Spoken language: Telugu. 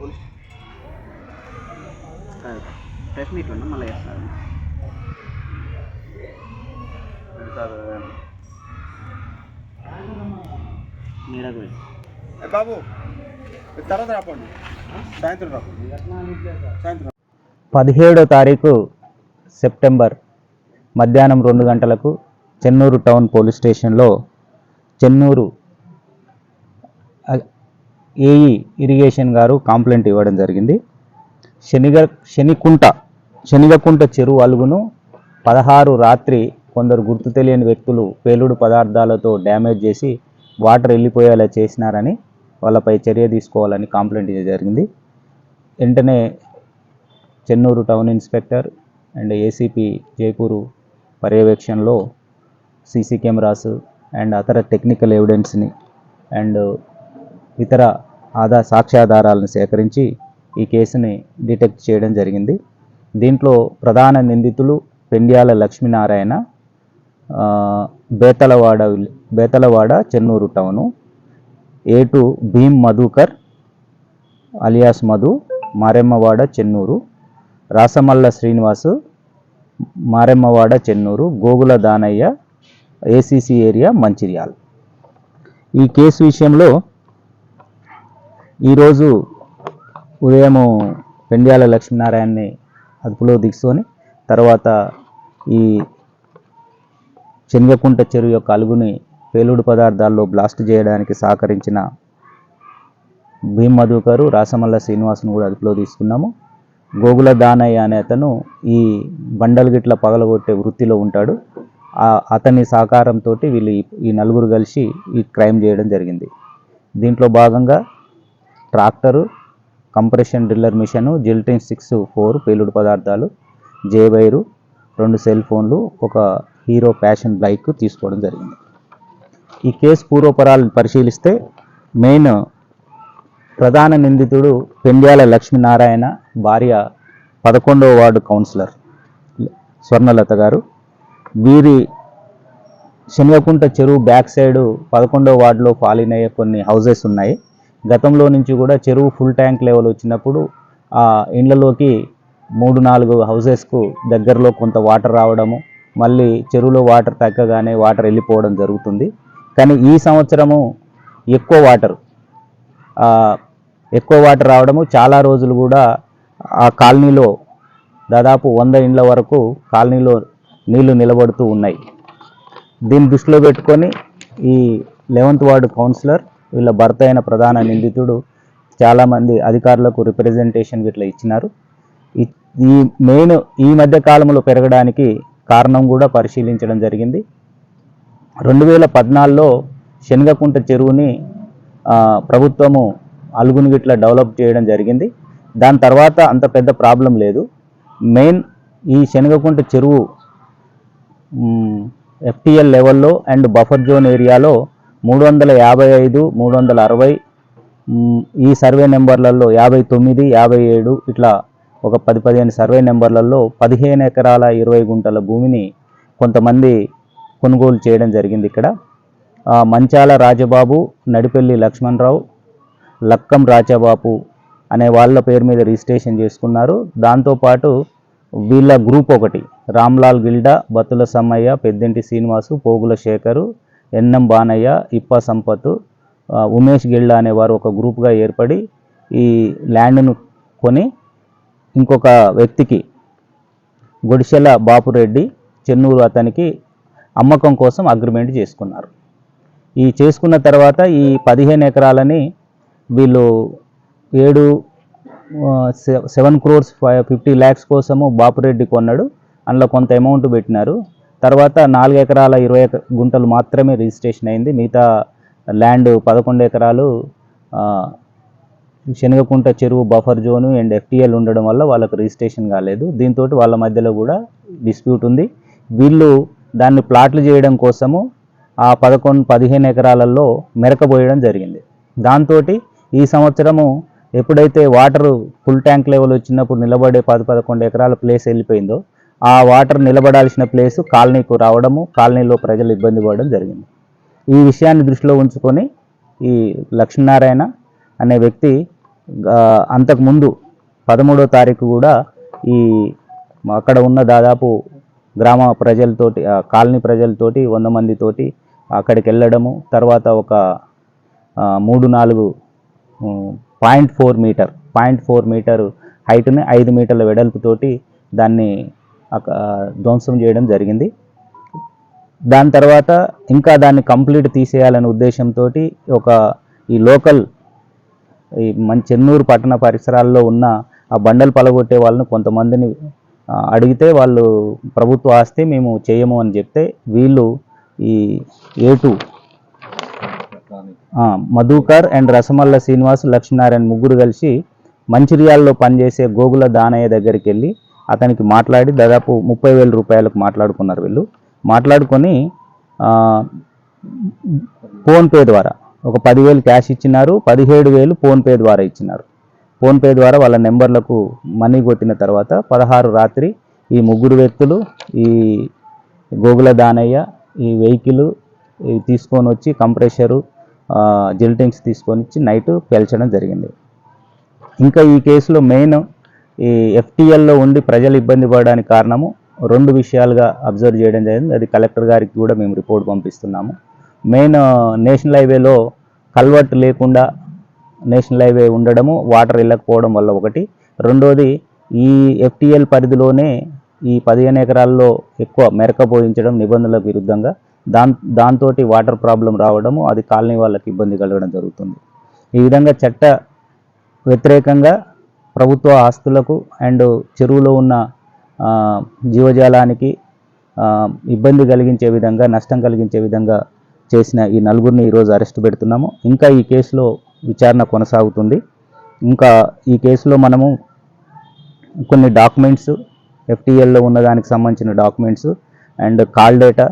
పోలీస్ ప్రెస్ మీట్ ఉన్నా మళ్ళీ చేస్తారు బాబు తర్వాత రాపండి సాయంత్రం రాపండి సాయంత్రం పదిహేడో తారీఖు సెప్టెంబర్ మధ్యాహ్నం రెండు గంటలకు చెన్నూరు టౌన్ పోలీస్ స్టేషన్లో చెన్నూరు ఏఈ ఇరిగేషన్ గారు కాంప్లైంట్ ఇవ్వడం జరిగింది. శనిగ శనికుంట శనిగకుంట చెరువు అలుగును పదహారు రాత్రి కొందరు గుర్తు తెలియని వ్యక్తులు పేలుడు పదార్థాలతో డ్యామేజ్ చేసి వాటర్ వెళ్ళిపోయేలా చేసినారని వాళ్ళపై చర్య తీసుకోవాలని కంప్లైంట్ జరిగింది. వెంటనే Chennur town inspector and ACP Jaipur పర్యవేక్షణలో సీసీ కెమెరాస్ అండ్ అతర టెక్నికల్ ఎవిడెన్స్ని అండ్ ఇతర ఆధార సాక్ష్యాధారాలను సేకరించి ఈ కేసుని డిటెక్ట్ చేయడం జరిగింది. దీంట్లో ప్రధాన నిందితులు Pendyala Lakshminarayana Betalavada Betalavada Chennur town Etu Bheem Madhukar alias Madhu Maremmavada Chennur Rasamalla Srinivas Maremmavada Chennur Gogula Danaiah ACC area Mancherial. ఈ కేసు విషయంలో ఈరోజు ఉదయము పెండ్యాల లక్ష్మీనారాయణని అదుపులో తీసుకొని తర్వాత ఈ శనగకుంట చెరువు యొక్క అలుగుని పేలుడు పదార్థాల్లో బ్లాస్ట్ చేయడానికి సహకరించిన భీమ్ మధుకరు రాసమల్ల శ్రీనివాసును కూడా అదుపులో తీసుకున్నాము. గోగుల దానయ్య అనే అతను ఈ బండలు గిట్ల పగలగొట్టే వృత్తిలో ఉంటాడు. ఆ- అతని సహకారంతో వీళ్ళు ఈ నలుగురు కలిసి ఈ క్రైమ్ చేయడం జరిగింది. దీంట్లో భాగంగా tractor compression driller machine gelatin six four పేలుడు పదార్థాలు జేబైరు రెండు సెల్ ఫోన్లు ఒక హీరో ప్యాషన్ బైక్ తీసుకోవడం జరిగింది. ఈ కేసు పూర్వపరాలు పరిశీలిస్తే మెయిన్ ప్రధాన నిందితుడు పెండ్యాల లక్ష్మీనారాయణ భార్య పదకొండవ వార్డు కౌన్సిలర్ స్వర్ణలత గారు. వీరి శనగకుంట చెరువు బ్యాక్ సైడ్ పదకొండవ వార్డులో ఫాలిన్ అయ్యే కొన్ని హౌజెస్ ఉన్నాయి. గతంలో నుంచి కూడా చెరువు ఫుల్ ట్యాంక్ లెవెల్ వచ్చినప్పుడు ఆ ఇండ్లలోకి మూడు నాలుగు హౌజెస్కు దగ్గరలో కొంత వాటర్ రావడము మళ్ళీ చెరువులో వాటర్ తగ్గగానే వాటర్ వెళ్ళిపోవడం జరుగుతుంది. కానీ ఈ సంవత్సరము ఎక్కువ వాటర్ ఎక్కువ వాటర్ రావడము చాలా రోజులు కూడా ఆ కాలనీలో దాదాపు వంద ఇండ్ల వరకు కాలనీలో నీళ్ళు నిలబడుతూ ఉన్నాయి. దీన్ని దృష్టిలో పెట్టుకొని ఈ లెవెంత్ వార్డు కౌన్సిలర్ వీళ్ళ భర్త అయిన ప్రధాన నిందితుడు చాలామంది అధికారులకు రిప్రజెంటేషన్ ఇట్లా ఇచ్చినారు. ఈ- మెయిన్ ఈ మధ్య కాలంలో పెరగడానికి కారణం కూడా పరిశీలించడం జరిగింది. రెండు వేల పద్నాలుగులో శనగకుంట చెరువుని ప్రభుత్వము అలుగుని గిట్ల డెవలప్ చేయడం జరిగింది. దాని తర్వాత అంత పెద్ద ప్రాబ్లం లేదు. మెయిన్ ఈ శనగకుంట చెరువు ఎఫ్టిఎల్ లెవెల్లో అండ్ బఫర్ జోన్ ఏరియాలో మూడు వందల యాభై ఐదు మూడు వందల అరవై ఈ సర్వే నెంబర్లలో యాభై తొమ్మిది యాభై ఏడు ఇట్లా ఒక పది పదిహేను సర్వే నెంబర్లలో పదిహేను ఎకరాల ఇరవై గుంటల భూమిని కొంతమంది కొనుగోలు చేయడం జరిగింది ఇక్కడ. మంచాల రాజబాబు నడిపెల్లి లక్ష్మణరావు లక్కం రాజబాబు అనే వాళ్ళ పేరు మీద రిజిస్ట్రేషన్ చేసుకున్నారు. దాంతోపాటు వీళ్ళ గ్రూప్ ఒకటి రామ్లాల్ గిల్డా బత్తుల సమ్మయ్య పెద్దింటి శ్రీనివాసు పోగుల శేఖరు ఎన్ఎం బానయ్య ఇప్ప సంపత్ ఉమేష్ గిల్డా అనేవారు ఒక గ్రూప్గా ఏర్పడి ఈ ల్యాండ్ను కొని ఇంకొక వ్యక్తికి గుడిసెల బాపురెడ్డి చెన్నూరు అతనికి అమ్మకం కోసం అగ్రిమెంట్ చేసుకున్నారు. ఈ చేసుకున్న తర్వాత ఈ పదిహేను ఎకరాలని వీళ్ళు ఏడు seven crores five fifty lakhs కోసము బాపురెడ్డి కొన్నాడు. అందులో కొంత అమౌంట్ పెట్టినారు. తర్వాత నాలుగు ఎకరాల ఇరవై గుంటలు మాత్రమే రిజిస్ట్రేషన్ అయింది. మిగతా ల్యాండ్ పదకొండు ఎకరాలు శనగకుంట చెరువు బఫర్ జోను అండ్ ఎఫ్టీఎల్ ఉండడం వల్ల వాళ్ళకు రిజిస్ట్రేషన్ కాలేదు. దీంతో వాళ్ళ మధ్యలో కూడా డిస్ప్యూట్ ఉంది. వీళ్ళు దాన్ని ప్లాట్లు చేయడం కోసము ఆ పదకొండు పదిహేను ఎకరాలలో మెరకబోయడం జరిగింది. దాంతో ఈ సంవత్సరము ఎప్పుడైతే వాటర్ ఫుల్ ట్యాంక్ లెవెల్ వచ్చినప్పుడు నిలబడే పది పదకొండు ఎకరాల ప్లేస్ వెళ్ళిపోయిందో ఆ వాటర్ నిలబడాల్సిన ప్లేస్ కాలనీకు రావడము కాలనీలో ప్రజలు ఇబ్బంది పడడం జరిగింది. ఈ విషయాన్ని దృష్టిలో ఉంచుకొని ఈ లక్ష్మీనారాయణ అనే వ్యక్తి అంతకుముందు పదమూడో తారీఖు కూడా ఈ అక్కడ ఉన్న దాదాపు గ్రామ ప్రజలతోటి కాలనీ ప్రజలతోటి వంద మందితోటి అక్కడికి వెళ్ళడము తర్వాత ఒక మూడు నాలుగు point four meter point four meter హైట్ని ఐదు మీటర్ల వెడల్పుతోటి దాన్ని ధ్వంసం చేయడం జరిగింది. దాని తర్వాత ఇంకా దాన్ని కంప్లీట్ తీసేయాలనే ఉద్దేశంతో ఒక ఈ లోకల్ ఈ మన చెన్నూరు పట్టణ పరిసరాల్లో ఉన్న ఆ బండలు పలగొట్టే వాళ్ళని కొంతమందిని అడిగితే వాళ్ళు ప్రభుత్వ ఆస్తి మేము చేయము అని చెప్తే వీళ్ళు ఈ ఏటు మధుకర్ అండ్ రసమల్ల శ్రీనివాస్ లక్ష్మీనారాయణ ముగ్గురు కలిసి మంచిర్యాల్లో పనిచేసే గోగుల దానయ్య దగ్గరికి వెళ్ళి అతనికి మాట్లాడి దాదాపు ముప్పై వేల రూపాయలకు మాట్లాడుకున్నారు వీళ్ళు. మాట్లాడుకొని ఫోన్పే ద్వారా ఒక పదివేలు క్యాష్ ఇచ్చినారు పదిహేడు వేలు ఫోన్పే ద్వారా ఇచ్చినారు. ఫోన్పే ద్వారా వాళ్ళ నెంబర్లకు మనీ కొట్టిన తర్వాత పదహారు రాత్రి ఈ ముగ్గురు వ్యక్తులు ఈ గోగుల దానయ్య ఈ వెహికల్ తీసుకొని వచ్చి కంప్రెషరు జిల్టింగ్స్ తీసుకొని వచ్చి నైట్ పేల్చడం జరిగింది. ఇంకా ఈ కేసులో మెయిన్ ఈ ఎఫ్టీఎల్లో ఉండి ప్రజలు ఇబ్బంది పడడానికి కారణము రెండు విషయాలుగా అబ్జర్వ్ చేయడం జరిగింది. అది కలెక్టర్ గారికి కూడా మేము రిపోర్ట్ పంపిస్తున్నాము. మెయిన్ నేషనల్ హైవేలో కల్వర్ట్ లేకుండా నేషనల్ హైవే ఉండడము వాటర్ వెళ్ళకపోవడం వల్ల ఒకటి. రెండోది ఈ ఎఫ్టీఎల్ పరిధిలోనే ఈ పదిహేను ఎకరాల్లో ఎక్కువ మెరక పోయించడం నిబంధనలకు విరుద్ధంగా దాన్ దాంతో వాటర్ ప్రాబ్లం రావడము అది కాలనీ వాళ్ళకి ఇబ్బంది కలగడం జరుగుతుంది. ఈ విధంగా చట్ట వ్యతిరేకంగా ప్రభుత్వ ఆస్తులకు అండ్ చెరువులో ఉన్న జీవజాలానికి ఇబ్బంది కలిగించే విధంగా నష్టం కలిగించే విధంగా చేసిన ఈ నలుగురిని ఈరోజు అరెస్ట్ పెడుతున్నాము. ఇంకా ఈ కేసులో విచారణ కొనసాగుతుంది. ఇంకా ఈ కేసులో మనము కొన్ని డాక్యుమెంట్స్ ఎఫ్టీఎల్లో ఉన్న దానికి సంబంధించిన డాక్యుమెంట్స్ అండ్ కాల్ డేటా